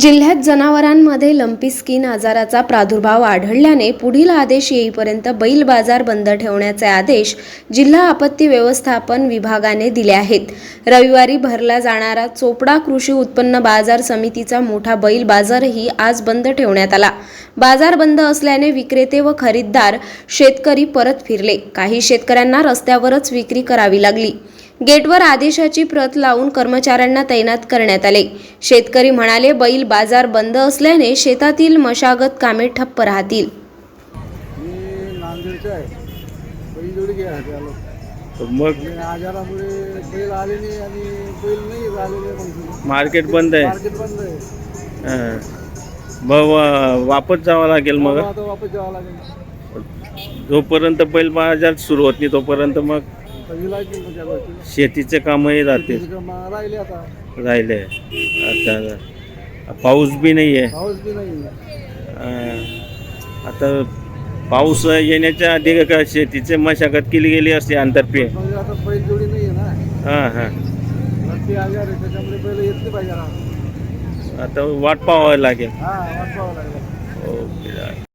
जिल्ह्यात जनावरांमध्ये lumpy skin आजाराचा प्रादुर्भाव आढळल्याने पुढील आदेश येईपर्यंत बैल बाजार बंद ठेवण्याचे आदेश जिल्हा आपत्ती व्यवस्थापन विभागाने दिले आहेत. रविवारी भरला जाणारा चोपडा कृषी उत्पन्न बाजार समितीचा मोठा बैल बाजारही आज बंद ठेवण्यात आला. बाजार बंद असल्याने विक्रेते व खरीददार शेतकरी परत फिरले. काही शेतकऱ्यांना रस्त्यावरच विक्री करावी लागली. गेटवर आदेशाची प्रत लावून कर्मचाऱ्यांना तैनात करण्यात आले. शेतकरी म्हणाले बैल बाजार बंद असल्याने शेतातील मशागत कामे ठप्प राहतील. मग? आणि आजारामुळे बैल आले नाही आणि बैल नाही आलेले मग मार्केट बंद आहे. मार्केट बंद आहे. हां. मग वापस जावं लागेल मग? आता वापस जावं लागेल. जोपर्यंत बैल बाजार सुरू होत नाही तोपर्यंत मग? शेतीचे कामही कामं राहिले आता. राहिले. पाऊस बी नाही आहे पाऊस बी नाही. आता पाऊस येण्याच्या आधी का शेतीचे मशागत केली गेली असते आंतरपीय मग आता बैल जोडी नाही आहे ना. हां हां. आता वाट पाहावं लागेल. हा वाट पाहावं लागेल. ओके.